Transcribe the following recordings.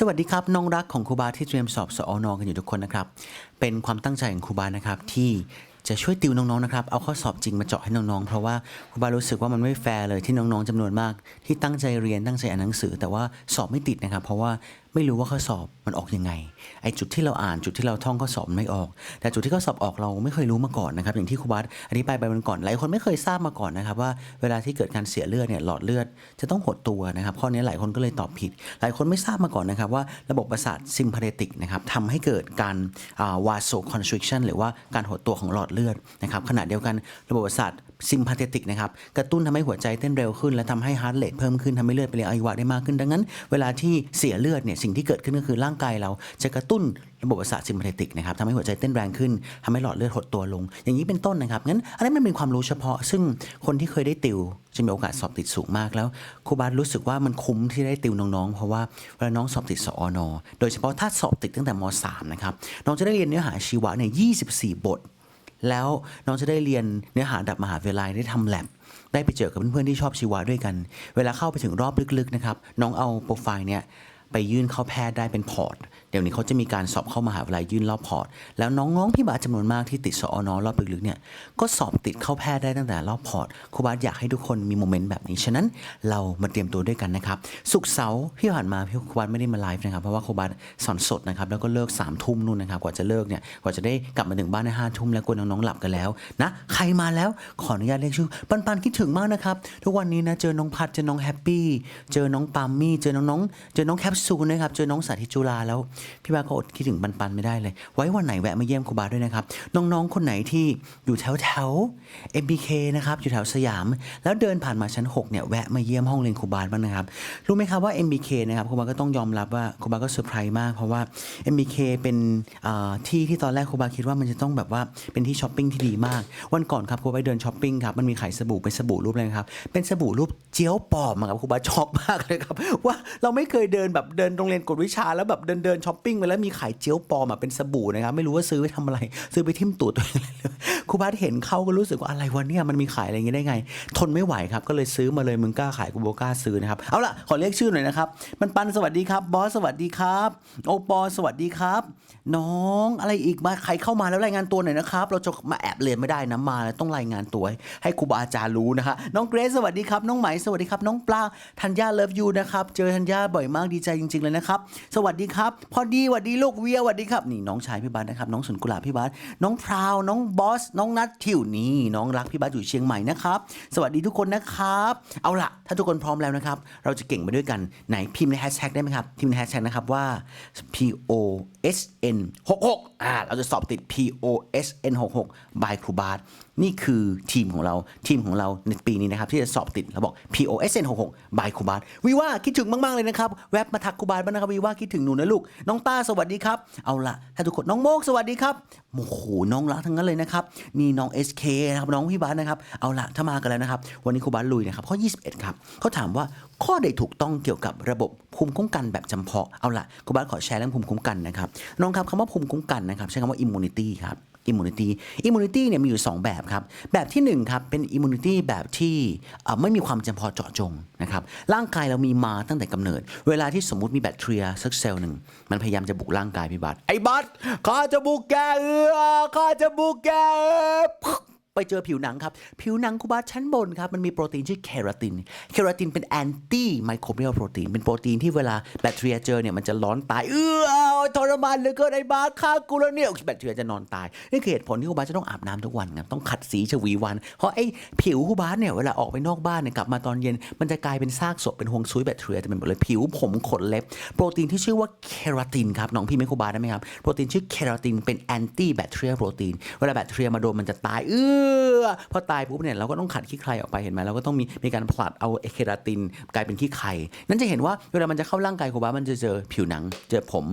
สวัสดีครับ น้องรักของครูบาที่เตรียมสอบสอนอกันอยู่ทุกคนนะครับ เป็นความตั้งใจของครูบานะครับที่จะช่วยติวน้องๆนะครับเอาข้อสอบจริงมาเจาะให้น้องๆ เพราะว่าครูบารู้สึกว่ามันไม่แฟร์เลยที่น้องๆจำนวนมาก ที่ตั้งใจเรียนตั้งใจอ่านหนังสือ แต่ว่าสอบไม่ติดนะครับ เพราะว่า ไม่รู้ว่าข้อสอบมันออกยังไงไอ้จุดที่เราอ่านจุดที่เราท่องข้อสอบไม่ออก แต่จุดที่ข้อสอบออกเราไม่เคยรู้มาก่อนนะครับอย่างที่ครูบาอธิบายไปวันก่อนหลายคนไม่เคยทราบมาก่อนนะครับว่าเวลาที่เกิดการเสียเลือดเนี่ยหลอดเลือดจะต้องหดตัวนะครับข้อนี้หลายคนก็เลยตอบผิด หลายคนไม่ทราบมาก่อนนะครับว่าระบบประสาทซิมพาเทติกนะครับทำให้เกิดการวาโซคอนสตริกชันหรือว่าการหดตัวของหลอดเลือดนะครับขณะเดียวกันระบบประสาท ซิมพาเทติกนะครับกระตุ้นทำให้หัวใจเต้นเร็วขึ้น และทำให้ฮาร์ดเรทเพิ่มขึ้นทำให้เลือดไปเลี้ยงอวัยวะได้มากขึ้นดังนั้น เวลาที่เสียเลือดเนี่ยสิ่งที่เกิดขึ้นก็คือร่างกายเราจะกระตุ้นระบบประสาทซิมพาเทติกนะครับทำให้หัวใจเต้นแรงขึ้นทำให้หลอดเลือดหดตัวลง อย่างนี้เป็นต้นนะครับงั้นอันนี้มันเป็นความรู้เฉพาะ ซึ่งคนที่เคยได้ติวจะมีโอกาสสอบติดสูงมากแล้วครูบาสรู้สึกว่ามันคุ้มที่ได้ติวน้องๆ เพราะว่าเวลาน้องสอบติดสอนอโดยเฉพาะถ้าสอบติดตั้งแต่ม .3 นะครับน้องจะได้เรียนเนื้อหาชีวะเนี่ย24 บท แล้วน้องจะได้เรียนเนื้อหาดับมหาวิทยาลัยได้ทำแลบได้ไปเจอกับเพื่อนๆที่ชอบชีวะด้วยกัน เวลาเข้าไปถึงรอบลึกๆนะครับน้องเอาโปรไฟล์เนี่ยไปยื่นเข้าแพทย์ได้เป็นพอร์ตเดี๋ยวนี้เขาจะมีการสอบเข้ามหาวิทยาลัยยื่นรอบพอร์ต แล้วน้องๆพี่บาสจำนวนมากที่ติดสอนอรอบลึกๆเนี่ยก็สอบติดเข้าแพทย์ได้ตั้งแต่รอบพอร์ตครูบาสอยากให้ทุกคนมีโมเมนต์แบบนี้ฉะนั้นเรามาเตรียมตัวด้วยกันนะครับสุกเสาร์ที่ผ่านมาพี่ครูบาสไม่ได้มาไลฟ์นะครับเพราะว่าครูบาสสอนสดนะครับแล้วก็เลิก3ามทุ่มนู่นนะครับกว่าจะเลิกเนี่ยกว่าจะได้กลับมาถึงบ้านในห้าทุ่มแล้วกลัวน้องๆหลับกันแล้วนะใครมาแล้วขออนุญาตเรียกชื่อปันปันคิดถึงมากนะครับทุกวันนี้นะเจอน้องพัดเจอน้องแฮปปี้เจอน้องปามมี่เจอน้องๆเจอน้องแคปซูลนะครับเจอน้องสาธิตจุฬาแล้วพี่บาก็อดคิดถึงปันปันไม่ได้เลย ไว้วันไหนแวะมาเยี่ยมครูบาด้วยนะครับ น้องๆ คนไหนที่อยู่แถวแถว MBK นะครับอยู่แถวสยาม แล้วเดินผ่านมาชั้น6เนี่ยแวะมาเยี่ยมห้องเรียนครูบาบ้างนะครับรู้ไหมครับว่า MBK นะครับครูบาก็ต้องยอมรับว่าครูบาก็เซอร์ไพรส์มากเพราะว่า MBK เป็นที่ที่ตอนแรกครูบาคิดว่ามันจะต้องแบบว่าเป็นที่ช้อปปิ้งที่ดีมาก วันก่อนครับครูบาเดินช้อปปิ้งครับมันมีขายสบู่เป็นสบู่รูปอะไรครับเป็นสบู่รูปเจี๊ยวปอมครับครูบาช็อกมากเลยครับว่าเราไม่เคยเดินแบบเดินโรงเรียนกฎวิชาแล้วแบบเดินเดินชช้อปปิ้งไปแล้วมีขายเจียวปลอมอะเป็นสบู่นะครับไม่รู้ว่าซื้อไปทำอะไร ซื้อไปทิ่มตูดตัวเองเลยครูบาเห็นเขาก็รู้สึกว่าอะไรวะเนี่ยมันมีขายอะไรอย่างงี้ได้ไง ทนไม่ไหวครับก็เลยซื้อมาเลยมึงกล้าขายกูโบกล้าซื้อนะครับเอาล่ะขอเรียกชื่อหน่อยนะครับมันปันสวัสดีครับบอสสวัสดีครับ โอปอสวัสดีครับ น้องอะไรอีกมาใครเข้ามาแล้วรายงานตัวหน่อยนะครับ เราจะมาแอบเรียนไม่ได้นะมาแล้วต้องรายงานตัว ให้ให้ครูบาอาจารย์รู้นะคะน้องเกรซสวัสดีครับ น้องไหมสวัสดีครับ น้องปลาธัญญาเลิฟยูนะครับเจอธัญญาบ่อยมากดีใจจริง ๆเลยนะครับ สวัสดีครับพอดีสวัสดีลูกเวียสวัสดีครับ นี่น้องชายพี่บาสนะครับ น้องสุนกุหลาบพี่บาสน้องพราว น้องบอส น้องนัททิวนี่น้องรักพี่บาสอยู่เชียงใหม่นะครับ สวัสดีทุกคนนะครับ เอาล่ะ ถ้าทุกคนพร้อมแล้วนะครับ เราจะเก่งไปด้วยกันไหนพิมพ์ในแฮชแท็กได้ไหมครับพิมพ์ในแฮชแท็กนะครับว่า P O S N 66อ่าเราจะสอบติด P O S N 66 by ครูบาส นี่คือทีมของเราทีมของเราในปีนี้นะครับ ที่จะสอบติดเราบอก P O S N 66 by ครูบาสวีว่าคิดถึงมาก ๆ เลยนะครับ แวบมาทักคูบาสบ้างนะครับวีว่าคิดถึงหนูนะลูก น้องต้าสวัสดีครับ เอาล่ะถ้าทุกคนน้องโมกสวัสดีครับโอ้โหน้องรักทั้งนั้นเลยนะครับนี่น้อง SK นะครับน้องพี่บาสนะครับเอาล่ะถ้ามากันแล้วนะครับ วันนี้คูบาสลุยนะครับข้อ 21 ครับเขาถามว่าข้อใดถูกต้องเกี่ยวกับระบบภูมิคุ้มกันแบบจำเพาะเอาล่ะคูบาสขอแชร์เรื่องภูมิคุ้มกันนะครับน้องครับคำว่าภูมิคุ้มกันนะครับใช้คำว่า immunity ครับ immunity immunity เนี่ยมีอยู่ 2 แบบครับ แบบที่1ครับเป็น immunity แบบที่ไม่มีความจำเพาะเจาะจงนะครับร่างกายเรามีมาตั้งแต่กำเนิด เวลาที่สมมุติมีแบคทีเรียสักเซลล์หนึ่งมันพยายามจะบุกร่างกายพี่บัตไอ้บัตข้าจะบุกแกเออข้าจะบุกแก ไปเจอผิวหนังครับ ผิวหนังคูบาชั้นบนครับ มันมีโปรตีนชื่อเคราติน เคราตินเป็นแอนตี้ไมโครเบียลโปรตีน เป็นโปรตีนที่เวลาแบคทีเรียเจอเนี่ยมันจะร้อนตาย เออทรมานเหลือเกินไอ้บาสฆ่ากูแล้วเนี่ยแบคทีเรียจะนอนตาย นี่คือเหตุผลที่คูบาจะต้องอาบน้ำทุกวันครับต้องขัดสีชวีวัน เพราะไอ้ผิวคูบาเนี่ยเวลาออกไปนอกบ้านเนี่ยกลับมาตอนเย็น มันจะกลายเป็นซากศพเป็นห่วงซุยแบคทีเรียจะเป็นหมดเลยผิวผมขนเล็บ โปรตีนที่ชื่อว่าเคราตินครับน้องพี่ไม่คูบาได้ไหมครับโปรตีนชื่อเคราตินเป็นแอนตี้แบคทีเรียโปรตีนเวลาแบคทีเรียมาโดนมันจะตายเออพอตายปุ๊บเนี่ยเราก็ต้องขัดขี้ใครออกไปเห็นไหมเราก็ต้องมีมีการผลัดเอาเคราตินกลายเป็นขี้ไข่นั่นจะเห็นว่าเวลามันจะเข้าร่างกายคูบามันจะเจอผิวหนัง เจอผม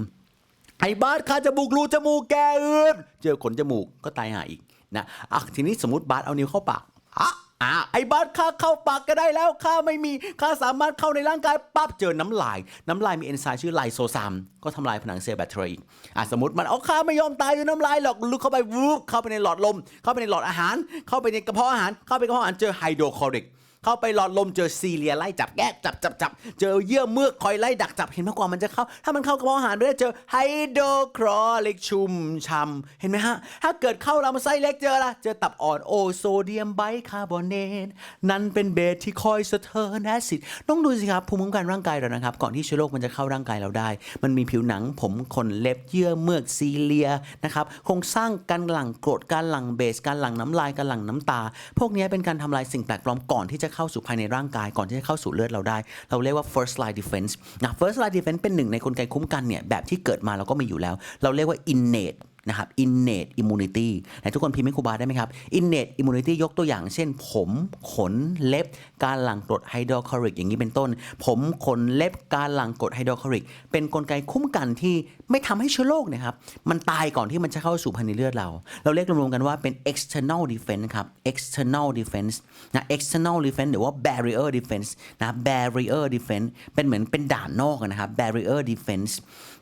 ไอ้บาสขาจมูกรูจมูกแกอืดเจอขนจมูกก็ตายหาอีกนะอะทีนี้สมมติบาสเอานิ้วเข้าปากอะ อ่าไอ้บาสข้าเข้าปากก็ได้แล้วข้าไม่มีข้าสามารถเข้าในร่างกายปั๊บเจอน้ำลาย น้ำลายมีเอนไซม์ชื่อไลโซซามก็ทำลายผนังเซลล์แบคทีเรียอีกอะสมมติมันเอาข้าไม่ยอมตายด้วยน้ำลายหรอกลุกเข้าไปวูบเข้าไปในหลอดลม เข้าไปในหลอดอาหาร เข้าไปในกระเพาะอาหาร เข้าไปกระเพาะอาหารเจอไฮโดรคลอริก เข้าไปหลอดลมเจอซีเลียไล่จับแยกจับจับจับเจอเยื่อเมือกคอยไล่ดักจับเห็นมากกว่ามันจะเข้า ถ้ามันเข้ากระเพาะอาหารด้วยเจอไฮโดรคลอริกชุ่มช่ำเห็นไหมฮะ ถ้าเกิดเข้าลำไส้เล็กเจอละเจอตับอ่อนโอโซเดียมไบคาร์บอเนตนั่นเป็นเบสที่คอยสะเทินแอซิดต้องดูสิครับภูมิคุ้มกันร่างกายเรานะครับ ก่อนที่เชื้อโรคมันจะเข้าร่างกายเราได้ มันมีผิวหนังผมขนเล็บเยื่อเมือกซีเลียนะครับโครงสร้างการหลั่งกรดการหลั่งเบสการหลั่งน้ำลายการหลั่งน้ำตา พวกนี้เป็นการทำลายสิ่งแปลกปลอมก่อนที่จะเข้าสู่ภายในร่างกายก่อนที่จะเข้าสู่เลือดเราได้ เราเรียกว่า first line defense นะ first line defense เป็นหนึ่งในกลไกคุ้มกันเนี่ยแบบที่เกิดมาเราก็มีอยู่แล้ว เราเรียกว่า innate นะครับ innate immunity ไหนทุกคนพิมพ์ให้ครูบาได้ไหมครับ innate immunity ยกตัวอย่างเช่น ผมขนเล็บ การหลั่งกรดไฮโดรคลอริกอย่างนี้เป็นต้น ผมขนเล็บการหลั่งกรดไฮโดรคลอริก เป็นกลไกคุ้มกันที่ไม่ทำให้เชื้อโรคนะครับ มันตายก่อนที่มันจะเข้าสู่ภายในเลือดเรา เราเรียกรวมๆกันว่าเป็น external defense ครับ external defense นะ external defense หรือว่า barrier defense นะ barrier defense เป็นเหมือนเป็นด่านนอกนะครับ barrier defense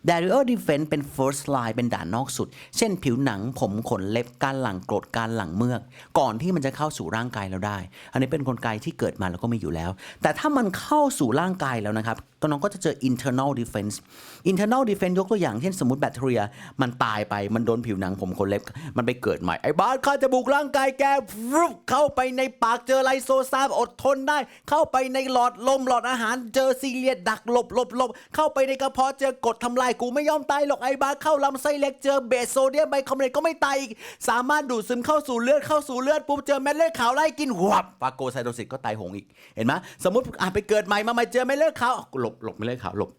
barrier defense เป็น first line เป็นด่านนอกสุด เช่นผิวหนังผมขนเล็บการหลังกรดการหลังเมือก ก่อนที่มันจะเข้าสู่ร่างกายเราได้ อันนี้เป็นนกลไกที่เกิดมาแล้วก็มีอยู่แล้ว แต่ถ้ามันเข้าสู่ร่างกายแล้วนะครับก็น้องก็จะเจอ internal defense internal defense ยกตัวอย่างเช่นสมมติแบคทีเรีย มันตายไปมันโดนผิวหนังผมขนเล็บ มันไปเกิดใหม่ ไอ้บ้าสข้าจะบุกร่างกายแกรุเข้าไปในปากเจอไลโซซามอดทนได้ เข้าไปในหลอดลมหลอดอาหารเจอซีเลียดดักหลบหลบหลบเข้าไปในกระเพาะเจอกรดทำลายกูไม่ยอมตายหรอกไอ้บาเข้าลำไส้เล็กเจอเบสโซเดียมไบคาร์บอเนตก็ไม่ตายอีกสามารถดูดซึมเข้าสู่เลือดเข้าสู่เลือดปุ๊บเจอเม็ดเลือดขาวไล่กินหัวบฟาโกไซโตซิสก็ตายหงอีกเห็นไหมสมมติอะไปเกิดใหม่มาใหม่เจอเม็ดเลือดขาวหลบหลบเม็ดเลือดขาวหลบ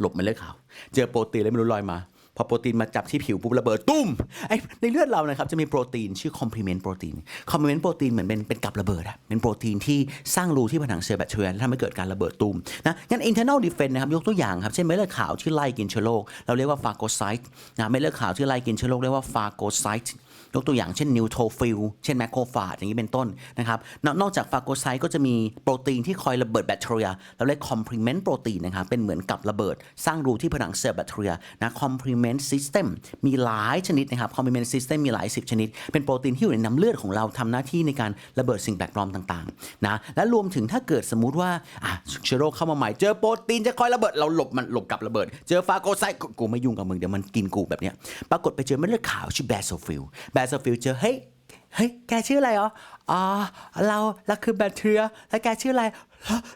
หลบเม็ดเลือดขาว เจอโปรตีนแล้วไม่รู้ลอยมา พอโปรตีนมาจับที่ผิวปุ๊บระเบิดตุ้มไอในเลือดเรานะครับจะมีโปรตีนชื่อคอมเพลเมนต์โปรตีนคอมเพลเมนต์โปรตีนเหมือนเป็นเป็นกับระเบิดอะเป็นโปรตีนที่สร้างรูที่ผนังเซลล์แบคทีเรียทำให้เกิดการระเบิดตุ้มนะงั้น internal defense นะครับยกตัวอย่างครับเช่นเม็ดเลือดขาวที่ไล่กินเชื้อโรคเราเรียกว่าฟาโกไซต์นะเม็ดเลือดขาวที่ไล่กินเชื้อโรคเรียกว่าฟาโกไซต์ ยกตัวอย่างเช่นนิวโทฟิลเช่นแมคโครฟาจอย่างนี้เป็นต้นนะครับนอกจากฟาโกไซต์ก็จะมีโปรตีนที่คอยระเบิดแบคทีเรียเราเรียกคอมพลีเมนต์โปรตีนนะครับเป็นเหมือนกับระเบิด สร้างรูที่ผนังเซลล์แบคทีเรียนะคอมพลีเมนต์ซิสเต็มมีหลายชนิดนะครับคอมพลีเมนต์ซิสเต็มมีหลายสิบชนิด เป็นโปรตีนที่อยู่ในน้ำเลือดของเราทำหน้าที่ในการระเบิดสิ่งแปลกปลอมต่างๆนะและรวมถึงถ้าเกิดสมมุติว่าเชื้อโรคเข้ามาใหม่เจอโปรตีนจะคอยระเบิดเราหลบมันหลบกับระเบิด เจอฟาโกไซต์กูกูไม่ยุ่งกับมึงเดี๋ยวมันกินกูแบบเนี้ยปรากฏไปเจอเม็ดเลือดขาวชื่อแบโซฟิลแบโซฟิวเจอเฮ้ยเฮ้ยแกชื่ออะไรอ๋ออ๋อเราเราคือแบคทีเรียแล้วแกชื่ออะไร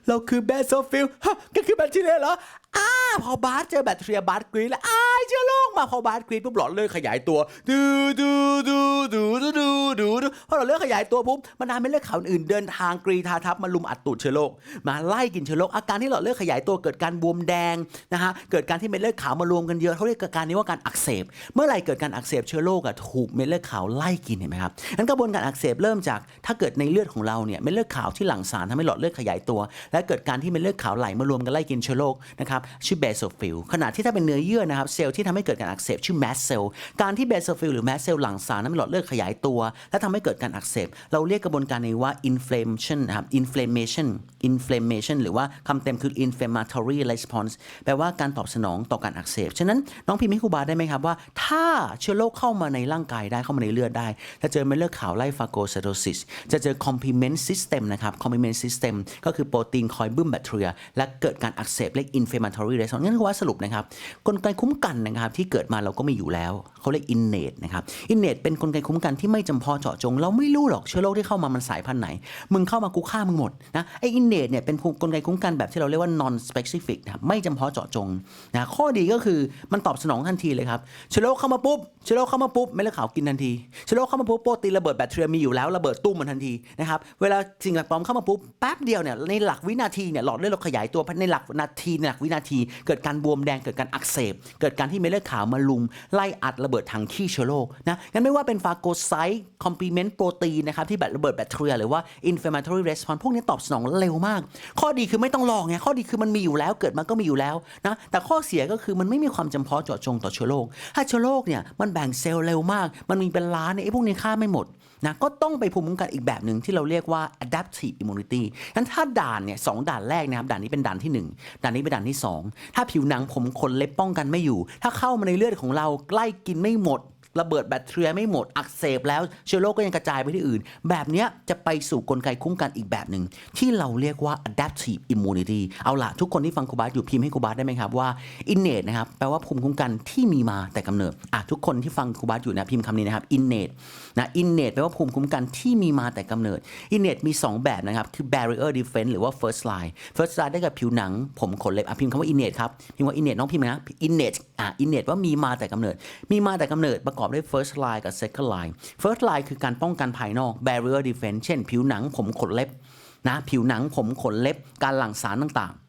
เราคือแบโซฟิวฮะแกคือแบคทีเรียเหรอ อ้าพอบาสเจอแบคทีเรียบาสกรีดแล้วอ้ายเชื้อโรคมาพอบาสกรีดปุ๊บหลอดเลือดขยายตัวดูดูดูดูดูดูดูดูพอหลอดเลือดขยายตัวปุ๊บมันทำให้เลือดขาวอื่นเดินทางกรีทาทับมาลุมอัดตูดเชื้อโรคมาไล่กินเชื้อโรคอาการที่หลอดเลือดขยายตัวเกิดการบวมแดงนะฮะเกิดการที่เม็ดเลือดขาวมารวมกันเยอะเขาเรียกอาการนี้ว่าการอักเสบ เมื่อไหร่เกิดการอักเสบเชื้อโรคอะถูกเม็ดเลือดขาวไล่กินเห็นไหมครับงั้นกระบวนการอักเสบเริ่มจากถ้าเกิดในเลือดของเราเนี่ยเม็ดเลือดขาวที่หลั่งสารทำให้หลอดเลือดขยายตัว และเกิดการที่เม็ดเลือดขาวไหลมารวมกันไล่กินเชื้อโรคนะครับชื่อเบโซฟิลขณะที่ถ้าเป็นเนื้อเยื่อนะครับเซลล์ที่ทำให้เกิดการอักเสบชื่อแมสเซลการที่เบโซฟิลหรือแมสเซลหลั่งสารทำให้หลอดเลือดขยายตัว และทำให้เกิดการอักเสบเราเรียกกระบวนการนี้ว่า inflammation นะครับ inflammation inflammation หรือว่าคำเต็มคือ inflammatory response แปลว่าการตอบสนองต่อการอักเสบฉะนั้นน้องพิมพ์ให้ครูบาได้ไหมครับว่า ถ้าเชื้อโรคเข้ามาในร่างกายได้เข้ามาในเลือดได้จะเจอเม็ดเลือดขาวไล่ฟาโกไซโตซิสจะเจอ complement system นะครับ complement system ก็คือโปรตีนคอยบึ้มแบคทีเรียและเกิดการอักเสบเรียก inflammatory response นั่นคือว่าสรุปนะครับกลไกคุ้มกันนะครับที่เกิดมาเราก็มีอยู่แล้วเขาเรียก innate นะครับ innate เป็นกลไกคุ้มกันที่ไม่จำเพาะเจาะจง เราไม่รู้หรอกเชื้อโรคที่เข้ามามันสายพันธุ์ไหน มึงเข้ามากูฆ่ามึงหมดนะไอ้ innate เนี่ยเป็นกลไกคุ้มกันแบบที่เราเรียกว่า non specific นะครับไม่จำเพาะเจาะจงนะข้อดีก็คือมันตอบสนองทันทีเลยครับเชื้อโรคเข้ามาปุ๊บเชื้อโรคเข้ามาปุ๊บเม็ดเลือดขาวกินทันทีเชื้อโรคเข้ามาปุ๊บโปรตีนระเบิดแบคทีเรียมีอยู่แล้วระเบิดตุ้มมันทันทีนะครับเวลาสิ่งแปลกปลอมเข้ามาปุ๊บแป๊บเดียวเนี่ยในหลักวินาทีเนี่ยหลอดเลือดเราขยายตัวในหลักนาทีในหลักวินาที เกิดการบวมแดงเกิดการอักเสบ เกิดการที่เม็ดเลือดขาวมาลุม ไล่อัดระเบิดทางขี้เชื้อโรคนะงั้นไม่ว่าเป็นฟาโกไซต์คอมพลีเมนต์โปรตีนนะครับที่แบบระเบิดแบคทีเรียหรือว่า inflammatory response พวกนี้ตอบสนองเร็วมาก ข้อดีคือไม่ต้องรอไงข้อดีคือมันมีอยู่แล้วเกิดมาก็มีอยู่แล้วนะแต่ข้อเสียก็คือมันไม่มีความจำเพาะเจาะจงต่อเชื้อโรคถ้าเชื้อโรคเนี่ยมันแบ่งเซลล์เร็วมาก มันมีเป็นล้านไอ้พวกนี้ฆ่าไม่หมด นะก็ต้องไปภูมิคุ้มกันอีกแบบหนึ่งที่เราเรียกว่า adaptive immunity งั้นถ้าด่านเนี่ยสองด่านแรกนะครับด่านนี้เป็นด่านที่หนึ่งด่านนี้เป็นด่านที่สองถ้าผิวหนังผมขนเล็บป้องกันไม่อยู่ ถ้าเข้ามาในเลือดของเราใกล้กินไม่หมด ระเบิดแบคทีเรียไม่หมดอักเสบแล้วเชื้อโรคก็ยังกระจายไปที่อื่น แบบนี้จะไปสู่กลไกคุ้มกันอีกแบบหนึ่ง ที่เราเรียกว่า adaptive immunity เอาล่ะทุกคนที่ฟังครูบาสอยู่พิมพ์ให้ครูบาสได้ไหมครับว่า innate นะครับแปลว่าภูมิคุ้มกันที่มีมาแต่กำเนิดอะทุกคนที่ฟังครูบาสอยู่นะพิมพ์คำนี้นะครับ innate นะ innate แปลว่าภูมิคุ้มกันที่มีมาแต่กำเนิด innate มี 2 แบบนะครับคือ barrier defense หรือว่า first line first line ได้กับผิวหนังผมขนเล็บอะพิมพ์คำว่า innate ครับพิมพ์ว่า innate น้องพิมพ์นะ innate อะ innate ว่ามีมาแต่กำเนิด มีมาแต่กำเนิดประกอบอบด้วย first line กับ second line first line คือการป้องกันภายนอก barrier defense เช่น ผิวหนังผมขนเล็บนะผิวหนังผมขนเล็บการหลั่งสารต่างๆ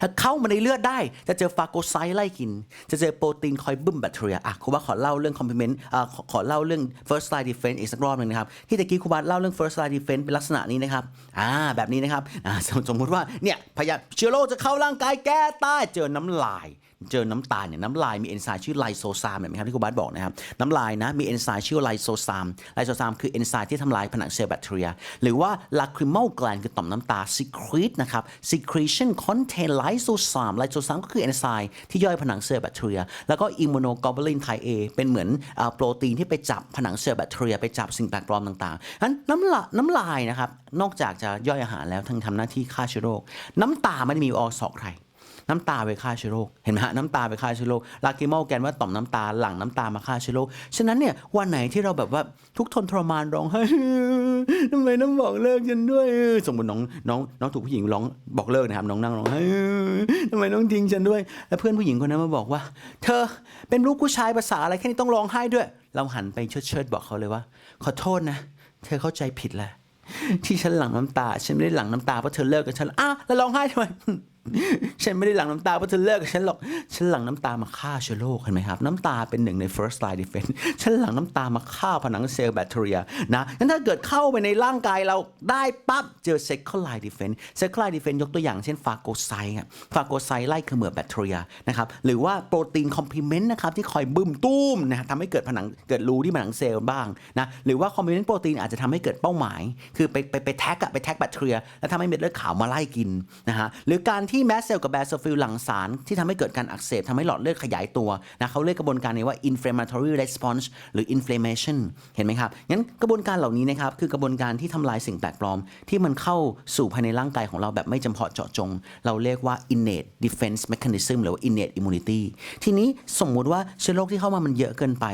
ถ้าเข้ามาในเลือดได้จะเจอฟาโกไซต์ไล่กิน จะเจอโปรตีนคอยบึ้มแบคทีเรียอะครูบาขอเล่าเรื่อง complement อ่าขอเล่าเรื่อง first line defense อีกสักรอบหนึ่งนะครับ ที่ตะกี้ครูบาเล่าเรื่อง first line defense เป็นลักษณะนี้นะครับอ่าแบบนี้นะครับอ่าสมมติว่าเนี่ยพยาเชื้อโรคจะเข้าร่างกายแก้ใต้เจอน้ำลาย เจอน้ำตาลเนี่ยน้ำลายมีเอนไซม์ชื่อไลโซซามเห็นไหมครับที่ครูบาสบอกนะครับน้ำลายนะมีเอนไซม์ชื่อไลโซซามไลโซซามคือเอนไซม์ที่ทำลายผนังเซลล์แบคทีเรีย หรือว่า lacrimal gland คือต่อมน้ำตา secrete นะครับ secretion contain lysosome lysosome ก็คือเอนไซม์ที่ย่อยผนังเซลล์แบคทีเรีย แล้วก็ immunoglobulin type A เป็นเหมือนอโปรตีนที่ไปจับผนังเซลล์แบคทีเรีย ไปจับสิ่งแปลกปลอมต่างๆนั้นน้ำละน้ำลายนะครับนอกจากจะย่อยอาหารแล้วทั้งทำหน้าที่ฆ่าเชื้อโรค น้ำตาไม่ได้มีอสอกใคร น้ำตาไปฆ่าเชื้อโรคเห็นไหมฮะน้ำตาไปฆ่าเชื้อโรคลากิมอลแกนว่าต่อมน้ำตาหลั่งน้ำตามาฆ่าเชื้อโรคฉะนั้นเนี่ยวันไหนที่เราแบบว่าทุกทนทรมานร้องไห้ทำไมต้องบอกเลิกฉันด้วย สมมติน้องน้องน้องถูกผู้หญิงร้องบอกเลิกนะครับน้องนั่งร้องไห้ทำไมต้องทิ้งฉันด้วย แล้วเพื่อนผู้หญิงคนนั้นมาบอกว่า เธอเป็นลูกผู้ชายภาษาอะไรแค่นี้ต้องร้องไห้ด้วย เราหันไปเชิดเชิดบอกเขาเลยว่า ขอโทษนะ เธอเข้าใจผิดแหล้วที่ฉันหลั่งน้ำตา ฉันไม่ได้หลั่งน้ำตาเพราะเธอเลิกกับฉันอ้าแล้วร้องไห้ทำไม ฉันไม่ได้หลั่งน้ำตาเพราะเธอเลิกกับฉันหรอก ฉันหลั่งน้ำตามาฆ่าเชื้อโรคเห็นไหมครับ น้ำตาเป็นหนึ่งใน first line defense ฉันหลั่งน้ำตามาฆ่าผนังเซลล์แบคทีเรียนะงั้นถ้าเกิดเข้าไปในร่างกายเราได้ปั๊บเจอ second line defense second line defense ยกตัวอย่างเช่นฟาโกไซต์ฟาโกไซต์ไล่เขมือบแบคทีเรียนะครับ หรือว่าโปรตีนคอมพลีเมนต์นะครับที่คอยบึ้มตุ้มนะทำให้เกิดผนังเกิดรูที่ผนังเซลล์บ้างนะ หรือว่าคอมพลีเมนต์โปรตีนอาจจะทำให้เกิดเป้าหมาย คือไปไปไปแท็กอะไปแท็กแบคทีเรีย แล้วทำให้เม็ดเลือดขาวมาไล่กินนะฮะ หรือการที่แมสเซลกับแบสโซฟิลหลั่งสารที่ทำให้เกิดการอักเสบทำให้หลอดเลือดขยายตัวนะเขาเรียกกระบวนการนี้ว่า inflammatory response หรือ inflammation เห็นไหมครับงั้นกระบวนการเหล่านี้นะครับคือกระบวนการที่ทำลายสิ่งแปลกปลอม ที่มันเข้าสู่ภายในร่างกายของเราแบบไม่จำเพาะเจาะจง เราเรียกว่า innate defense mechanism หรือว่า innate immunity ทีนี้สมมุติว่าเชื้อโรคที่เข้ามามันเยอะเกินไป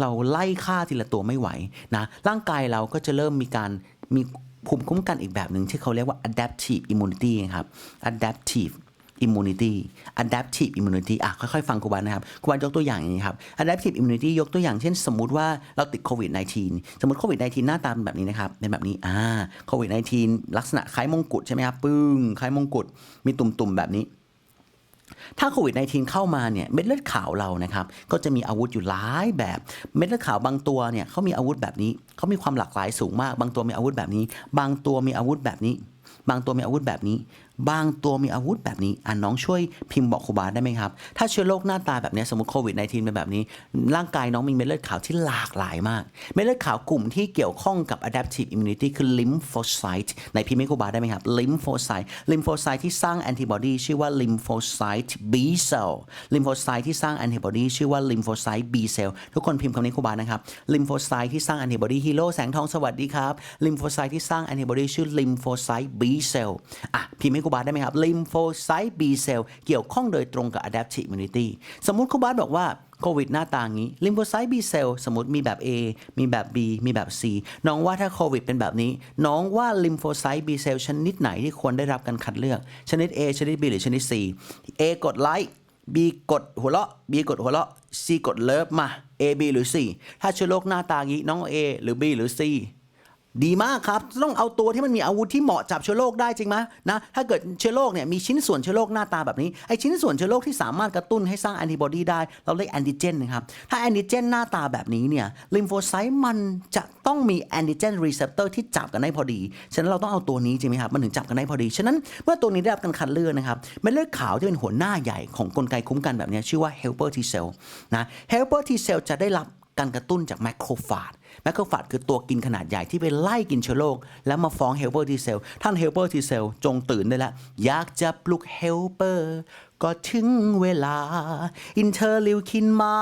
เราไล่ฆ่าทีละตัวไม่ไหวนะร่างกายเราก็จะเริ่มมีการมี ภูมิคุ้มกันอีกแบบหนึ่งที่เขาเรียกว่า adaptive immunity ครับ adaptive immunity adaptive immunity อะค่อยๆฟังครูบานนะครับครูบานยกตัวอย่างอย่างนี้ครับ adaptive immunity ยกตัวอย่างเช่น สมมุติว่าเราติดโควิด -19 สมมติโควิด -19 หน้าตาเป็นแบบนี้นะครับเป็นแบบนี้อ่าโควิด -19 ลักษณะคล้ายมงกุฎใช่ไหมครับปึ้งคล้ายมงกุฎมีตุ่มๆแบบนี้ ถ้าโควิด -19 เข้ามาเนี่ยเม็ดเลือดขาวเรานะครับก็จะมีอาวุธอยู่หลายแบบเม็ดเลือดขาวบางตัวเนี่ยเขามีอาวุธแบบนี้เขามีความหลากหลายสูงมาก บางตัวมีอาวุธแบบนี้ บางตัวมีอาวุธแบบนี้ บางตัวมีอาวุธแบบนี้บางตัวมีอาวุธแบบนี้อะน้องช่วยพิมพ์บอกครูบาได้ไหมครับ ถ้าเชื้อโรคหน้าตาแบบนี้สมมติโควิด -19 เป็นแบบนี้ ร่างกายน้องมีเม็ดเลือดขาวที่หลากหลายมาก เม็ดเลือดขาวกลุ่มที่เกี่ยวข้องกับ adaptive immunity คือ lymphocyte ในพิมพ์ให้ครูบาได้ไหมครับ lymphocyte lymphocyte ที่สร้าง antibody ชื่อว่า lymphocyte B cell lymphocyte ที่สร้าง antibody ชื่อว่า lymphocyte B cell ทุกคนพิมพ์คำนี้ครูบานะครับ lymphocyte ที่สร้าง antibody ฮีโร่แสงทองสวัสดีครับ lymphocyte ที่สร้าง antibody ชื่อ lymphocyte B cell อะพิมพ์ให้ครูบาได้ไหมครับ lymphocyte B cell เกี่ยวข้องโดยตรงกับ adaptive immunity สมมุติครูบาบอกว่าโควิดหน้าตางี้ lymphocyte B cell สมมติมีแบบ A มีแบบ B มีแบบ C น้องว่าถ้าโควิดเป็นแบบนี้ น้องว่า lymphocyte B cell ชนิดไหนที่ควรได้รับการคัดเลือก ชนิด A ชนิด B หรือชนิด C A กดไลค์ B กดหัวเราะ B กดหัวเราะ C กดเลิฟมา A B หรือ C ถ้าเชื้อโรคหน้าตางี้น้อง A หรือ B หรือ C ดีมากครับ ต้องเอาตัวที่มันมีอาวุธที่เหมาะจับเชื้อโรคได้จริงไหมนะถ้าเกิดเชื้อโรคเนี่ยมีชิ้นส่วนเชื้อโรคหน้าตาแบบนี้ไอชิ้นส่วนเชื้อโรคที่สามารถกระตุ้นให้สร้างแอนติบอดีได้ เราเรียกแอนติเจนนะครับถ้าแอนติเจนหน้าตาแบบนี้เนี่ยลิมโฟไซต์มันจะต้องมีแอนติเจนรีเซพเตอร์ที่จับกันได้พอดี ฉะนั้นเราต้องเอาตัวนี้จริงไหมครับมันถึงจับกันได้พอดี ฉะนั้นเมื่อตัวนี้ได้รับการคัดเลือกนะครับเม็ดเลือดขาวที่เป็นหัวหน้าใหญ่ของกลไกคุ้มกันแบบนี้ชื่อว่า helper T cell นะ helper T cell จะได้รับการกระตุ้นจากแมคโครฟาจ แมคโครฟาจคือตัวกินขนาดใหญ่ที่ไปไล่กินเชื้อโรคแล้วมาฟ้องเฮลเปอร์ทีเซลท่านเฮลเปอร์ทีเซลจงตื่นได้แล้วอยากจะปลุกเฮลเปอร์ ก็ถึงเวลา อินเทอร์ลิวคินมา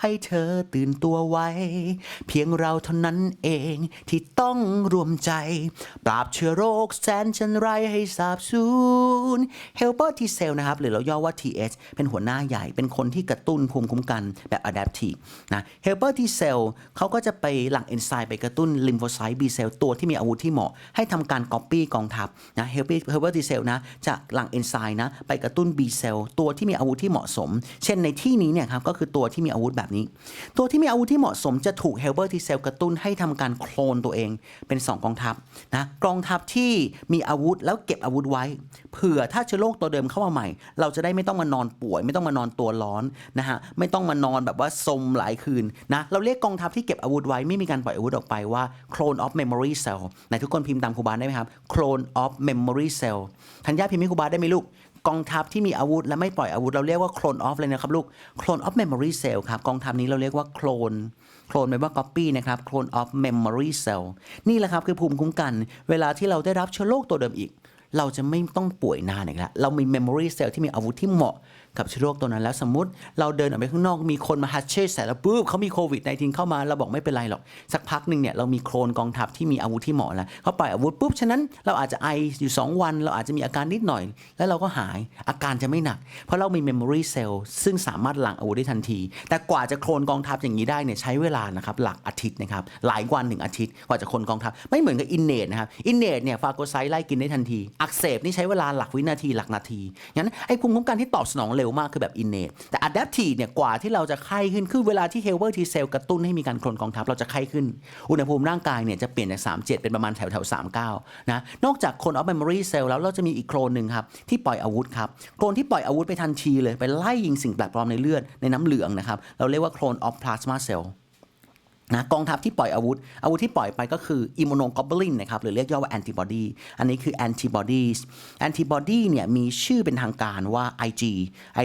ให้เธอตื่นตัวไว้ เพียงเราเท่านั้นเองที่ต้องรวมใจ ปราบเชื้อโรคแสนจันไรให้สาบสูญ Helper T cell นะครับ หรือเราย่อว่า TH เป็นหัวหน้าใหญ่ เป็นคนที่กระตุ้นภูมิคุ้มกันแบบ adaptive นะ Helper T cell เขาก็จะไปหลั่งเอนไซม์ไปกระตุ้น lymphocyte B cell ตัวที่มีอาวุธที่เหมาะ ให้ทำการ copy กองทัพนะ Helper Helper T cell นะจะหลั่งเอนไซม์นะไปกระตุ้น B cell ตัวที่มีอาวุธที่เหมาะสม เช่นในที่นี้เนี่ยครับก็คือตัวที่มีอาวุธแบบนี้ ตัวที่มีอาวุธที่เหมาะสมจะถูก Helper T cell กระตุ้นให้ทำการโคลนตัวเองเป็น 2 กองทัพนะกองทัพที่มีอาวุธแล้วเก็บอาวุธไว้ เผื่อถ้าเชื้อโรคตัวเดิมเข้ามาใหม่ เราจะได้ไม่ต้องมานอนป่วย ไม่ต้องมานอนตัวร้อนนะฮะไม่ต้องมานอนแบบว่าสมหลายคืนนะเราเรียกกองทัพที่เก็บอาวุธไว้ไม่มีการปล่อยอาวุธออกไปว่า clone of memory cell ไหนทุกคนพิมพ์ตามครูบาได้ไหมครับ clone of memory cell ธัญญาพิมพ์ให้ครูบาได้ไหมลูก กองทัพที่มีอาวุธและไม่ปล่อยอาวุธเราเรียกว่าโคลนออฟเลยนะครับลูกโคลนออฟเมมโมรีเซลครับกองทัพนี้เราเรียกว่าโคลนโคลนแปลว่า copy นะครับโคลนออฟเมมโมรีเซลนี่แหละครับคือภูมิคุ้มกัน เวลาที่เราได้รับเชื้อโรคตัวเดิมอีก เราจะไม่ต้องป่วยนานอีกแล้ว เรามี memory cell ที่มีอาวุธที่เหมาะกับเชื้อโรคตัวนั้นแล้วสมมติเราเดินออกไปข้างนอกมีคนมาฮัตเช่ใส่แล้วปุ๊บเขามีโควิด -19 เข้ามาเราบอกไม่เป็นไรหรอก สักพักหนึ่งเนี่ยเรามีโคลนกองทัพที่มีอาวุธที่เหมาะแล้วเขาปล่อยอาวุธปุ๊บฉะนั้นเราอาจจะไออยู่ 2 วัน เราอาจจะมีอาการนิดหน่อย แล้วเราก็หายอาการจะไม่หนัก เพราะเรามี memory cell ซึ่งสามารถหลั่งอาวุธได้ทันที แต่กว่าจะโคลนกองทัพอย่างนี้ได้เนี่ยใช้เวลานะครับหลักอาทิตย์นะครับหลายวันถึงอาทิตย์กว่าจะโคลนกองทัพไม่เหมือนกับอินเนตนะครับอินเนตเนี่ยฟาโกไซต์ไล่กินได้ทันทีอักเสบนี่ใช้เวลาหลักวินาทีหลักนาทีงั้นไอ้ภูมิคุ้มกันที่ตอบสนองเร็วมากคือแบบอินเนตแต่ adaptive เนี่ยกว่าที่เราจะไข้ขึ้นคือเวลาที่ helper T cell กระตุ้นให้มีการโคลนกองทัพเราจะไข้ขึ้น อุณหภูมิร่างกายเนี่ยจะเปลี่ยนจาก 37 เป็นประมาณแถวแถว39 นะนอกจากโคลน of memory cell แล้วเราจะมีอีกโคลนหนึ่งครับที่ปล่อยอาวุธครับโคลนที่ปล่อยอาวุธไปทันทีเลยไปไล่ยิงสิ่งแปลกปลอมในเลือดในน้ำเหลืองนะครับเราเรียกว่าโคลน of plasma cell นะกองทัพที่ปล่อยอาวุธ อาวุธที่ปล่อยไปก็คืออิมมูโนกลอบลินนะครับหรือเรียกย่อว่าแอนติบอดีอันนี้คือแอนติบอดีสแอนติบอดีเนี่ยมีชื่อเป็นทางการว่า IG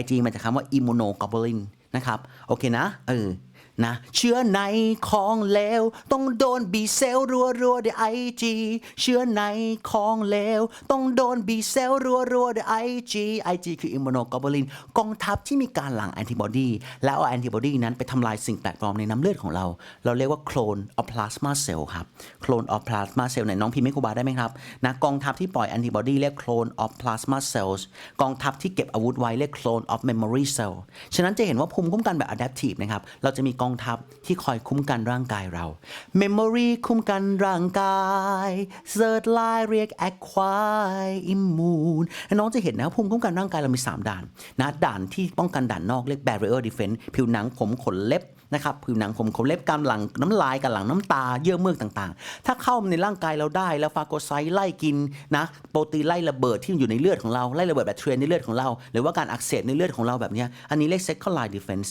IG มาจากคำว่าอิมมูโนกลบูลินนะครับโอเคนะเออ นะเชื้อในของเลวต้องโดนบีเซลรัวรัวๆด้วยไอจีเชื้อในของเลวต้องโดนบีเซลรัวรัวๆด้วยไอจีไอจีคืออิมมูโนกลบูลินกองทัพที่มีการหลั่งแอนติบอดีแล้วเอาแอนติบอดีนั้นไปทำลายสิ่งแปลกปลอมในน้ำเลือดของเรา เราเรียกว่าโคลนออพลาสมาเซลล์ครับโคลนออพลาสมาเซลล์ไหนน้องพิมพ์ให้ครูบาได้ไหมครับนะกองทัพที่ปล่อยแอนติบอดีเรียกโคลนออพลาสมาเซลล์กองทัพที่เก็บอาวุธไว้เรียกโคลนออฟเมมโมรีเซลล์ฉะนั้นจะเห็นว่าภูมิคุ้มกันแบบ adaptive นะครับเราจะมีกองทัพที่คอยคุ้มกันร่างกายเรา memory คุ้มกันร่างกาย third line เรียก acquire immune น้องจะเห็นนะภูมิคุ้มกันร่างกายเรามี 3 ด่านนะด่านที่ป้องกันด่านนอกเรียก barrier defense ผิวหนังผมขนเล็บนะครับผิวหนังผมขนเล็บการหลังน้ำลายการหลังน้ำตาเยื่อเมือกต่างๆ ถ้าเข้ามาในร่างกายเราได้แล้วฟาโกไซต์ไล่กินนะโปรตีนไล่ระเบิดที่อยู่ในเลือดของเราไล่ระเบิดแบคทีเรียในเลือดของเรา หรือว่าการอักเสบในเลือดของเราแบบนี้อันนี้เรียก second line defense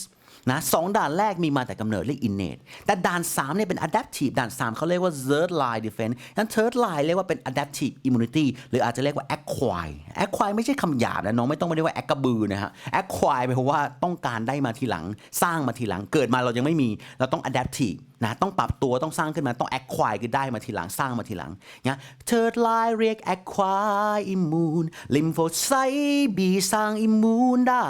นะสองด่านแรกมีมาแต่กำเนิดเรียก innate แต่ด่าน 3 เนี่ยเป็น adaptive ด่าน 3 เขาเรียกว่า third line defense นั้น third line เรียกว่าเป็น adaptive immunity หรืออาจจะเรียกว่า acquire acquire ไม่ใช่คำหยาบนะน้องไม่ต้องไปเรียกว่า a c กระบือนะฮะ acquire แปลว่าต้องการได้มาทีหลัง สร้างมาทีหลัง เกิดมาเรายังไม่มี เราต้อง adaptive นะต้องปรับตัวต้องสร้างขึ้นมาต้อง acquire คือได้มาทีหลังสร้างมาทีหลังนะ third line เรียก acquire immune lymphocyte B สร้าง immune ได้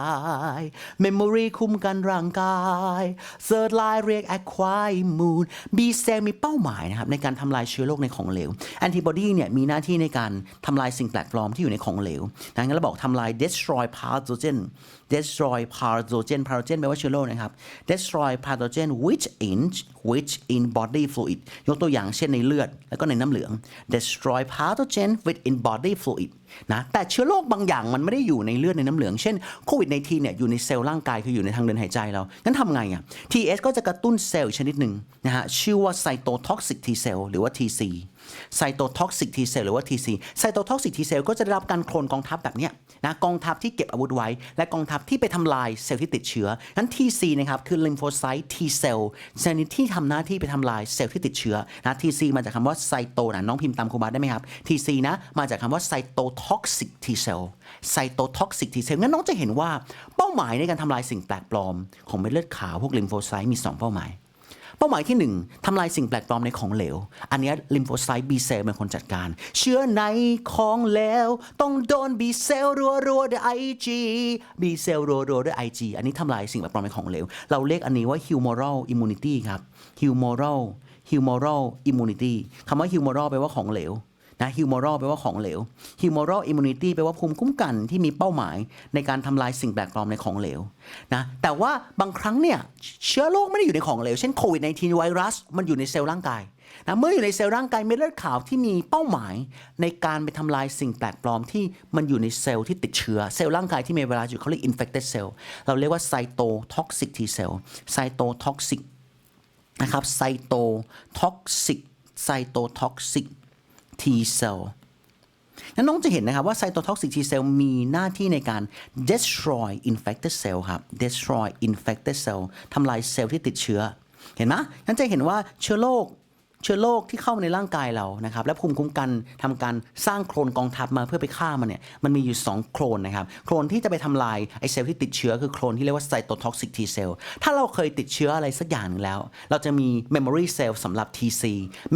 memory คุ้มกันร่างกาย third line เรียก acquire immune B cell มีเป้าหมายนะครับในการทำลายเชื้อโรคในของเหลว antibody เนี่ยมีหน้าที่ในการทำลายสิ่งแปลกปลอมที่อยู่ในของเหลวดังนั้นเราบอกทำลาย destroy pathogen destroy pathogen pathogen แปลว่าเชื้อโรคนะครับ destroy pathogen which in which in body fluid ยกตัวอย่างเช่นในเลือด แล้วก็ในน้ำเหลือง destroy pathogen within body fluid นะแต่เชื้อโรคบางอย่างมันไม่ได้อยู่ในเลือดในน้ำเหลือง เช่นโควิดในทีเนี่ยอยู่ในเซลล์ร่างกายคืออยู่ในทางเดินหายใจเรา งั้นทำไงอะ TS ก็จะกระตุ้นเซลล์อีกชนิดหนึ่งนะฮะชื่อว่า cytotoxic T cell หรือว่า TC ไซโตท็อกซิก T cell หรือว่า TC ไซโตท็อกซิก T cell ก็จะได้รับการโคลนกองทัพแบบนี้นะกองทัพที่เก็บอาวุธไว้ และกองทัพที่ไปทำลายเซลล์ที่ติดเชื้องั้น TC นะครับคือ lymphocyte T เซลล์นี้ที่ทำหน้าที่ไปทำลายเซลล์ที่ติดเชื้อนะ TC มาจากคำว่าไซโตนะน้องพิมพ์ตามครูบาได้ไหมครับ TC นะมาจากคำว่าไซโตท็อกซิก T cell ไซโตท็อกซิก T cell งั้นน้องจะเห็นว่าเป้าหมายในการทำลายสิ่งแปลกปลอม ของเม็ดเลือดขาวพวกลิมโฟไซต์มี 2 เป้าหมาย เป้าหมายที่ 1ทำลายสิ่งแปลกปลอมในของเหลว อันนี้ลิมโฟไซต์ B เซลเป็นคนจัดการ เชื้อในของเหลว ต้องโดน B เซลรัวรัวๆด้วยไอจีบีเซลรัวรัวๆด้วยไอจีอันนี้ทำลายสิ่งแปลกปลอมในของเหลว เราเรียกอันนี้ว่าฮิวมอรัลอิมมูนิตี้ครับฮิวมอรัลฮิวมอรัลอิมมูนิตี้คำว่าฮิวมอรัลแปลว่าของเหลว นะ humoral แปลว่าของเหลว humoral immunity แปลว่าภูมิคุ้มกันที่มีเป้าหมายในการทำลายสิ่งแปลกปลอมในของเหลวนะแต่ว่าบางครั้งเนี่ยเชื้อโรคไม่ได้อยู่ในของเหลว เช่นโควิด -19 ไวรัส มันอยู่ในเซลล์ร่างกายนะเมื่ออยู่ในเซลล์ร่างกายเม็ดเลือดขาวที่มีเป้าหมาย ในการไปทำลายสิ่งแปลกปลอมที่มันอยู่ในเซลล์ที่ติดเชื้อ เซลล์ร่างกายที่มีเวลาอยู่เขาเรียก infected cell เราเรียกว่า cytotoxic T cell cytotoxic นะครับ cytotoxic cytotoxic T cell นั้นน้องจะเห็นนะครับว่าไซโตท็อกซิก T cell มีหน้าที่ในการ destroy infected cell ครับ destroy infected cell ทำลายเซลล์ที่ติดเชื้อ เห็นไหมนั้นจะเห็นว่าเชื้อโรค เชื้อโรคที่เข้ามาในร่างกายเรานะครับและภูมิคุ้มกันทำการสร้างโครนกองทัพมาเพื่อไปฆ่ามันเนี่ยมันมีอยู่ 2 โครนนะครับโครนที่จะไปทำลายไอเซลล์ที่ติดเชื้อคือโครนที่เรียกว่า cytotoxic T cell ถ้าเราเคยติดเชื้ออะไรสักอย่างนึงแล้ว เราจะมี memory cell สำหรับ TC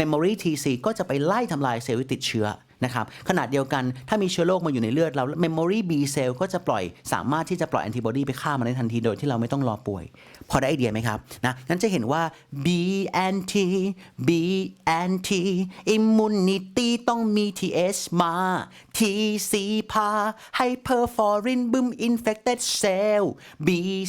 memory TC ก็จะไปไล่ทำลายเซลล์ที่ติดเชื้อนะครับขนาดเดียวกันถ้ามีเชื้อโรคมาอยู่ในเลือดเรา memory B cell ก็จะปล่อยสามารถที่จะปล่อยแอนติบอดีไปฆ่ามันได้ทันทีโดยที่เราไม่ต้องรอป่วย พอได้ไอเดียไหมครับนะงั้นจะเห็นว่า B anti B anti immunity ต้องมี TH มา TC พา hyperforin boom infected cell B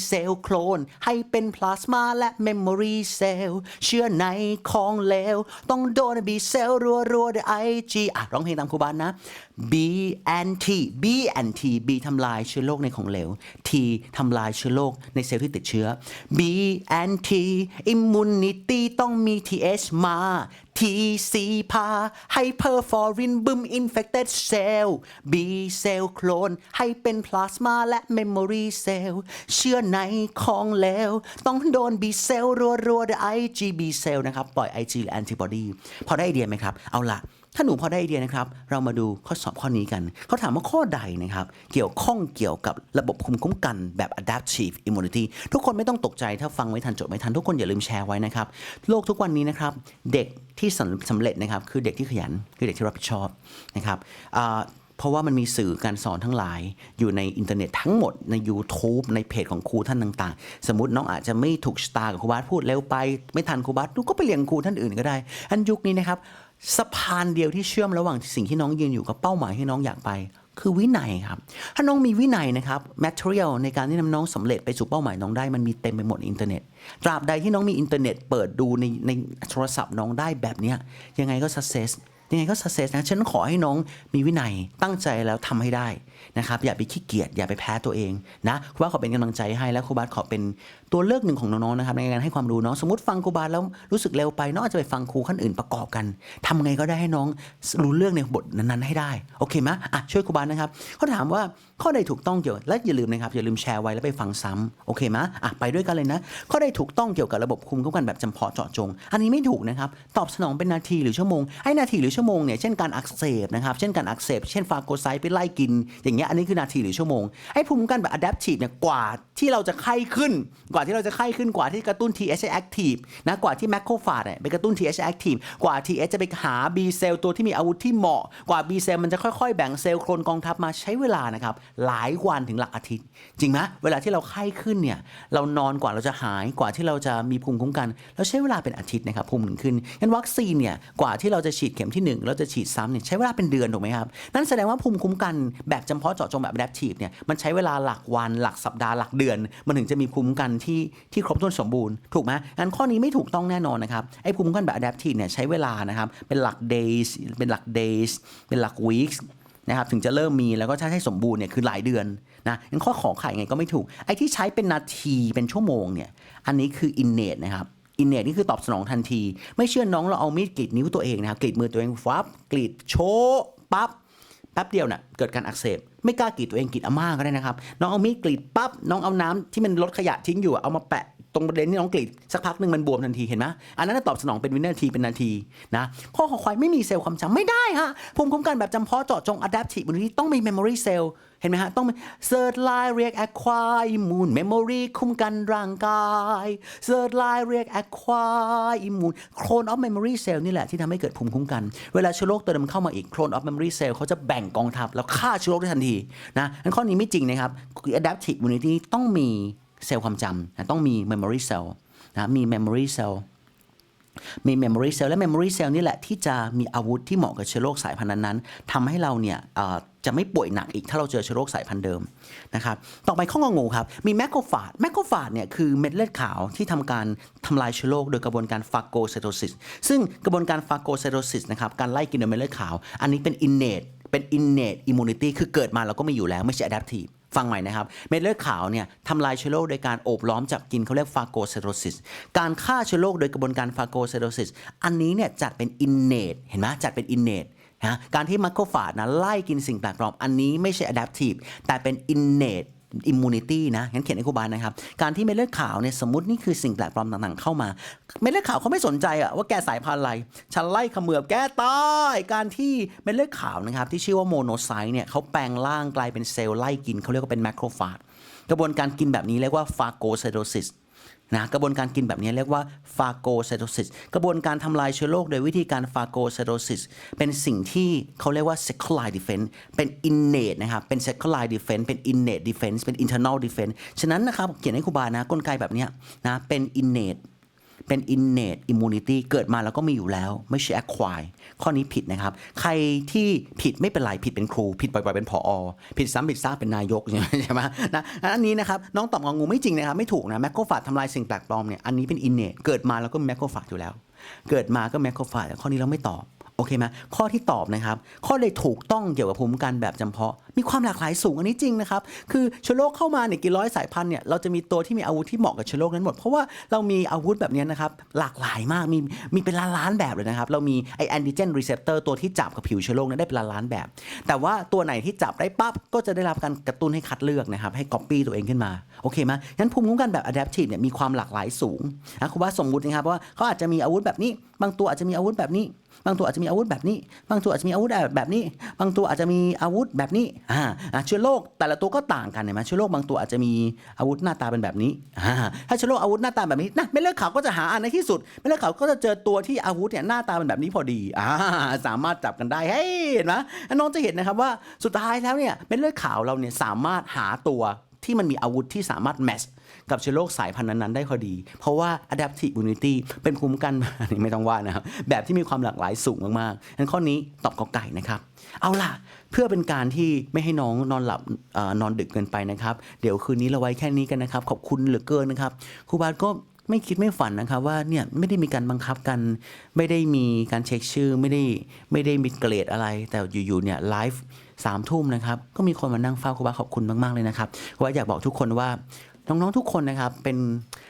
cell clone ให้เป็นพลาสมาและ memory cell เชื้อในของเหลวต้องโดน B cell รัวรัวด้วย IG อะร้องเพลงตามครูบานนะ B anti B anti B ทำลายเชื้อโรคในของเหลว T ทำลายเชื้อโรคในเซลล์ที่ติดเชื้อ B anti immunity ต้องมี TH มา TC พา hyperforin boom infected cell B cell clone ให้เป็นพลาสมาและ memory cell เชื้อในของเหลวต้องโดน B cell รัวๆด้วย IgB cell นะครับ ปล่อย Ig หรือ antibody พอได้ไอเดียไหมครับ เอาละ ถ้าหนูพอได้ไอเดียนะครับ เรามาดูข้อสอบข้อนี้กัน เขาถามว่าข้อใดนะครับ เกี่ยวข้องเกี่ยวกับระบบภูมิคุ้มกันแบบ adaptive immunity ทุกคนไม่ต้องตกใจถ้าฟังไม่ทันจบไม่ทันทุกคนอย่าลืมแชร์ไว้นะครับ โลกทุกวันนี้นะครับ เด็กที่สำเร็จนะครับ คือเด็กที่ขยัน คือเด็กที่รับผิดชอบนะครับเพราะว่ามันมีสื่อการสอนทั้งหลาย อยู่ในอินเทอร์เน็ตทั้งหมดใน YouTube ในเพจของครูท่านต่างๆ สมมติน้องอาจจะไม่ถูกชะตากับครูบาสพูดเร็วไป ไม่ทันครูบาสดูก็ไปเรียนครูท่านอื่นก็ได้ อันยุคนี้นะครับ สะพานเดียวที่เชื่อมระหว่างสิ่งที่น้องยืนอยู่กับเป้าหมายที่น้องอยากไป คือวินัยครับ ถ้าน้องมีวินัยนะครับ material ในการที่นำน้องสำเร็จไปสู่เป้าหมายน้องได้มันมีเต็มไปหมดอินเทอร์เน็ต ตราบใดที่น้องมีอินเทอร์เน็ต เปิดดูในในโทรศัพท์น้องได้แบบนี้ยังไงก็ success ยังไงก็ success นะ ฉันขอให้น้องมีวินัยตั้งใจแล้วทำให้ได้นะครับ อย่าไปขี้เกียจ อย่าไปแพ้ตัวเองนะครูบาขอเป็นกำลังใจให้และครูบาขอเป็นตัวเลือกหนึ่งของน้องๆนะครับในการให้ความรู้เน้องสมมติฟังครูบาแล้วรู้สึกเร็วไปน้องอาจจะไปฟังครูขั้นอื่นประกอบกันทำไงก็ได้ให้น้องรู้เรื่องในบทนั้นๆให้ได้โอเคไหมอะช่วยครูบานะครับเขาถามว่าข้อใดถูกต้องเกี่ยวและอย่าลืมนะครับอย่าลืมแชร์ไว้แล้วไปฟังซ้ำโอเคไหมอะไปด้วยกันเลยนะข้อใดถูกต้องเกี่ยวกับระบบคุมคุ้มกันแบบจำเพาะเจาะจง อันนี้ไม่ถูกนะครับตอบสนองเป็นนาทีหรือชั่วโมงไอ้นาทีหรือชั่วโมงเนี่ยเช่นการอักเสบนะครับเช่นการอักเสบเช่นฟาโกไซต์ไปไล่กิน อย่างเงี้ยอันนี้คือนาทีหรือชั่วโมงไอ้ภูมิคุ้มกันแบบ adaptive เนี่ยกว่าที่เราจะไข้ขึ้นกว่าที่เราจะไข้ขึ้นกว่าที่กระตุ้น TH active นะกว่าที่ macrophage เนี่ยไปกระตุ้น TH active กว่า TH จะไปหา B cell ตัวที่มีอาวุธที่เหมาะ กว่า B cell มันจะค่อยๆ แบ่งเซลล์โครนกองทัพมาใช้เวลานะครับหลายวันถึงหลักอาทิตย์ จริงไหมเวลาที่เราไข้ขึ้นเนี่ยเรานอนกว่าเราจะหายกว่าที่เราจะมีภูมิคุ้มกันเราใช้เวลาเป็นอาทิตย์นะครับภูมิถึงขึ้นงั้นวัคซีนเนี่ยกว่าที่เราจะฉีดเข็มที่หนึ่งเราจะฉีดซ้ำเนี่ยใช้เวลาเป็นเดือนถูกไหมครับนั่นแสดงว่าภูมิคุ้มกันแบบจำเพาะเจาะจงแบบ adaptive เนี่ยมันใช้เวลาหลักวันหลักสัปดาห์หลักเดือน มันถึงจะมีภูมิคุ้มกันทที่ครบถ้วนสมบูรณ์ถูกไหมงั้นข้อนี้ไม่ถูกต้องแน่นอนนะครับไอ้ภูมิคุ้มกันแบบ adaptive เนี่ยใช้เวลานะครับเป็นหลัก days เป็นหลัก days เป็นหลัก weeks นะครับถึงจะเริ่มมีแล้วก็ถ้าให้สมบูรณ์เนี่ยคือหลายเดือนนะงั้นข้อขอไข่ไงก็ไม่ถูก ไอ้ที่ใช้เป็นนาทีเป็นชั่วโมงเนี่ยอันนี้คือ innate นะครับ innate นี่คือตอบสนองทันที ไม่เชื่อน้องเราเอามีดกรีดนิ้วตัวเองนะครับกรีดมือตัวเองฟับกรีดโชปั๊บ แป๊บเดียวน่ะเกิดการอักเสบ ไม่กล้ากรีดตัวเองกรีดอาม่าก็ได้นะครับน้องเอามีดกรีดปั๊บน้องเอาน้ำที่มันลดขยะทิ้งอยู่เอามาแปะตรงประเด็นที่น้องกรีดสักพักหนึ่งมันบวมทันทีเห็นไหมอันนั้นตอบสนองเป็นวินาทีเป็นนาทีนะข้อขอควายไม่มีเซลล์ความจำไม่ได้ฮะภูมิคุ้มกันแบบจำเพาะเจาะจง adaptive immunity ต้องมี memory cell เห็นไหมฮะ ต้องเซิร์ชไลน์เรียกแอควายอิมูนเมมโมรีคุ้มกันร่างกายเซิร์ชไลน์เรียกแอควายอิมูนโครนออฟเมมโมรีเซลล์นี่แหละที่ทำให้เกิดภูมิคุ้มกัน เวลาเชื้อโรคตัวเดิมเข้ามาอีกโครนออฟเมมโมรีเซลล์เขาจะแบ่งกองทัพแล้วฆ่าเชื้อโรคได้ทันทีนะงั้นข้อนี้ไม่จริงนะครับ adaptive immunity ต้องมีเซลล์ความจำนะต้องมี memory cell นะมี memory cell มี memory cell และ memory cell นี่แหละที่จะมีอาวุธที่เหมาะกับเชื้อโรคสายพันธุ์นั้นๆทำให้เราเนี่ย จะไม่ป่วยหนักอีกถ้าเราเจอเชื้อโรคสายพันธุ์เดิมนะครับต่อไปข้ององูครับมีแมคโครฟาจแมคโครฟาจเนี่ยคือเม็ดเลือดขาวที่ทำการทำลายเชื้อโรคโดยกระบวนการฟาโกไซโตซิสซึ่งกระบวนการฟาโกไซโตซิสนะครับการไล่กินโดยเม็ดเลือดขาว อันนี้เป็น innate เป็น innate immunity คือเกิดมาเราก็มีอยู่แล้วไม่ใช่ adaptive ฟังใหม่นะครับ เม็ดเลือดขาวเนี่ยทำลายเชื้อโรคโดยการโอบล้อมจับกินเขาเรียกฟาโกไซโตซิสการฆ่าเชื้อโรคโดยกระบวนการฟาโกไซโตซิสอันนี้เนี่ยจัดเป็น innate เห็นไหมจัดเป็น innate ะการที่มัคโครฟาจนะไล่กินสิ่งแปลกปลอมอันนี้ไม่ใช่ adaptive แต่เป็น innate immunity นะงั้นเขียนให้ครูบาลนะครับ การที่เม็ดเลือดขาวเนี่ยสมมตินี่คือสิ่งแปลกปลอมต่างๆเข้ามา เม็ดเลือดขาวเขาไม่สนใจอะว่าแกสายพันธุ์อะไร ฉันไล่ขมือบแกตายการที่เม็ดเลือดขาวนะครับที่ชื่อว่าโมโนไซต์เนี่ยเขาแปลงร่างกลายเป็นเซลล์ไล่กินเขาเรียกว่าเป็นแมคโครฟาจกระบวนการกินแบบนี้เรียกว่าฟาโกไซโตซิส นะกระบวนการกินแบบนี้เรียกว่าฟาโกไซโตซิสกระบวนการทำลายเชื้อโรคโดยวิธีการฟาโกไซโตซิสเป็นสิ่งที่เขาเรียกว่า secular defense เป็น innate นะครับ เป็น secular defense เป็น innate defense เป็น internal defense ฉะนั้นนะครับเขียนให้ครูบานะกลไกแบบนี้นะเป็น innate เป็น innate immunity เกิดมาแล้วก็มีอยู่แล้ว ไม่ใช่ acquire ข้อนี้ผิดนะครับ ใครที่ผิดไม่เป็นไร ผิดเป็นครู ผิดบ่อยๆเป็นผออผิดซ้ำผิดซากเป็นนายกใช่ไหมนะอันนี้นะครับ น้องตอบงองูไม่จริงนะครับ ไม่ถูกนะแมคโครฟาจทำลายสิ่งแปลกปลอมเนี่ยอันนี้เป็น innate เกิดมาแล้วก็มีแมคโครฟาจอยู่แล้ว เกิดมาก็แมคโครฟาจข้อนี้เราไม่ตอบ โอเคไหมข้อที่ตอบนะครับ ข้อเลยถูกต้องเกี่ยวกับภูมิคุ้มกันแบบจำเพาะ มีความหลากหลายสูงอันนี้จริงนะครับ คือเชื้อโรคเข้ามาเนี่ยกี่ร้อยสายพันธุ์เนี่ยเราจะมีตัวที่มีอาวุธที่เหมาะกับเชื้อโรคนั้นหมด เพราะว่าเรามีอาวุธแบบนี้นะครับหลากหลายมากมีมีเป็นล้านล้านแบบเลยนะครับ เรามีไอแอนติเจนรีเซพเตอร์ตัวที่จับกับผิวเชื้อโรคนั้นได้เป็นล้านล้านแบบ แต่ว่าตัวไหนที่จับได้ปั๊บก็จะได้รับการกระตุ้นให้คัดเลือกนะครับให้ก๊อปปี้ตัวเองขึ้นมาโอเคไหมงั้นภูมิคุ้มกันแบบ adaptive เนี่ยมีความหลากหลายสูงนะคุณว่าสมมุตินะครับว่าเขาอาจจะมีอาวุธแบบนี้ บางตัวอาจจะมีอาวุธแบบนี้ บางตัวอาจจะมีอาวุธแบบนี้ บางตัวอาจจะมีอาวุธแบบนี้ บางตัวอาจจะมีอาวุธแบบนี้อ่าเชื้อโรคแต่ละตัวก็ต่างกันเห็นไหมเชื้อโรคบางตัวอาจจะมีอาวุธหน้าตาเป็นแบบนี้อ่าถ้าเชื้อโรคอาวุธหน้าตาแบบนี้นะเม็ดเลือดขาวก็จะหาอันในที่สุดเม็ดเลือดขาวก็จะเจอตัวที่อาวุธเนี่ยหน้าตาเป็นแบบนี้พอดีอ่าสามารถจับกันได้เฮ้ยเห็นไหมน้องจะเห็นนะครับว่าสุดท้ายแล้วเนี่ยเม็ดเลือดขาวเราเนี่ยสามารถหาตัวที่มันมีอาวุธที่สามารถแมช กับเชื้อโรคสายพันธุ์นั้นๆได้พอดี เพราะว่า adaptive immunity เป็นภูมิคุ้มกันอันนี้ไม่ต้องว่านะครับ แบบที่มีความหลากหลายสูงมากๆงั้นข้อนี้ตอบกอไก่นะครับ เอาล่ะ เพื่อเป็นการที่ไม่ให้น้องนอนหลับอนอนดึกเกินไปนะครับ เดี๋ยวคืนนี้เราไว้แค่นี้กันนะครับ ขอบคุณเหลือเกินนะครับครูบาสก็ไม่คิดไม่ฝันนะครับว่าเนี่ยไม่ได้มีการบังคับกัน ไม่ได้มีการเช็คชื่อไม่ได้ไม่ได้มีเกรดอะไร แต่อยู่ๆเนี่ยไลฟ์สามทุ่มนะครับ ก็มีคนมานั่งเฝ้าครูบาขอบคุณมากๆเลยนะครับครูบาอยากบอกทุกคนว่า น้องๆทุกคนนะครับเป็น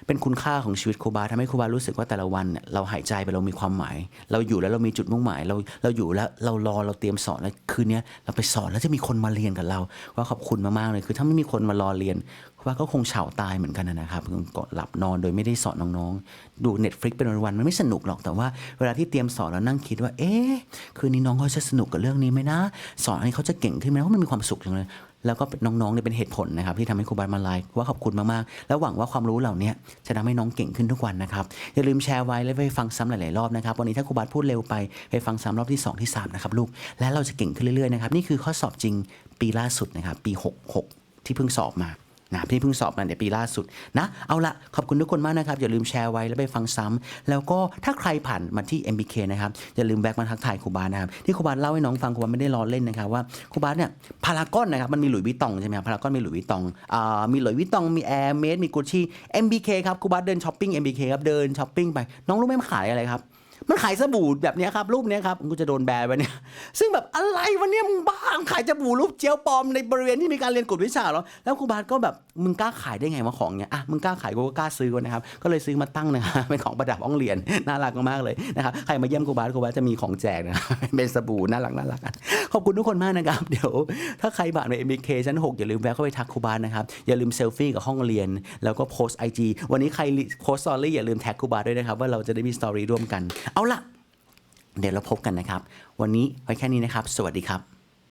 เป็นคุณค่าของชีวิตครูบาทำให้ครูบารู้สึกว่าแต่ละวันเนี่ยเราหายใจไปเรามีความหมาย เราอยู่แล้วเรามีจุดมุ่งหมาย เราเราอยู่แล้วเรารอเราเตรียมสอนแล้วคืนนี้เราไปสอนแล้วจะมีคนมาเรียนกับเรา ว่าขอบคุณมากๆเลยคือถ้าไม่มีคนมารอเรียนครูบาก็คงเฉาตายเหมือนกันนะครับก็หลับนอนโดยไม่ได้สอนน้องๆดู Netflix เป็นวันๆมันไม่สนุกหรอกแต่ว่าเวลาที่เตรียมสอนแล้วนั่งคิดว่าเอ๊ะคืนนี้น้องเขาจะสนุกกับเรื่องนี้ไหมนะ สอนให้เขาจะเก่งขึ้นไหมเพราะมันมีความสุขจังเลย แล้วก็น้องๆเนี่ยเป็นเหตุผลนะครับที่ทำให้ครูบามาไลฟ์ว่าขอบคุณมากๆ แล้วหวังว่าความรู้เหล่านี้จะทำให้น้องเก่งขึ้นทุกวันนะครับอย่าลืมแชร์ไว้และไปฟังซ้ำหลายๆรอบนะครับวันนี้ถ้าครูบาพูดเร็วไปไปฟังซ้ำรอบที่ 2 ที่ 3 นะครับลูกและเราจะเก่งขึ้นเรื่อยๆนะครับนี่คือข้อสอบจริงปีล่าสุดนะครับปี 66 ที่เพิ่งสอบมา นะพี่เพิ่งสอบมาในปีล่าสุดนะเอาละขอบคุณทุกคนมากนะครับ อย่าลืมแชร์ไว้แล้วไปฟังซ้ำแล้วก็ถ้าใครผ่านมาที่ MBK นะครับ อย่าลืมแวะมาทักทายครูบานะครับ ที่ครูบาเล่าให้น้องฟังครูบาไม่ได้ล้อเล่นนะครับว่าครูบาเนี่ยพารากอนนะครับมันมีหลุยวิตองใช่ไหมครับพารากอนมีหลุยวิตองอ่ามีหลุยวิตองมีแอร์เมดมีกุชชี่ MBK ครับครูบาเดินช้อปปิ้ง MBK ครับเดินช้อปปิ้งไปน้องรู้ไหมมันขายอะไรครับ มันขายสบู่แบบนี้ครับรูปเนี้ยครับกูจะโดนแบนไปเนี่ยซึ่งแบบอะไรวันนี้มึงบ้ามึงขายสบู่รูปเจลปลอมในบริเวณที่มีการเรียนกฎวิชาเหรอแล้วครูบาก็แบบมึงกล้าขายได้ไงวะของเนี้ยอะมึงกล้าขายกูก็กล้าซื้อนะครับก็เลยซื้อมาตั้งนะครับเป็นของประดับห้องเรียนน่ารักมากเลยนะครับใครมาเยี่ยมครูบาครูบาจะมีของแจกนะเป็นสบู่น่ารักน่ารักขอบคุณทุกคนมากนะครับเดี๋ยว ถ้าใครผ่านไป MBK ชั้น6อย่าลืมแวะเข้าไปทักครูบานะครับอย่าลืมเซลฟี่กับห้องเรียน แล้วก็โพสไอจีวันนี้ใครโพสสตอรี่อย่าลืมแท็กครูบาด้วยนะครับว่าเราจะได้มีสตอรี่ร่วมกันเอาล่ะ เดี๋ยวเราพบกันนะครับ วันนี้ไว้แค่นี้นะครับ สวัสดีครับ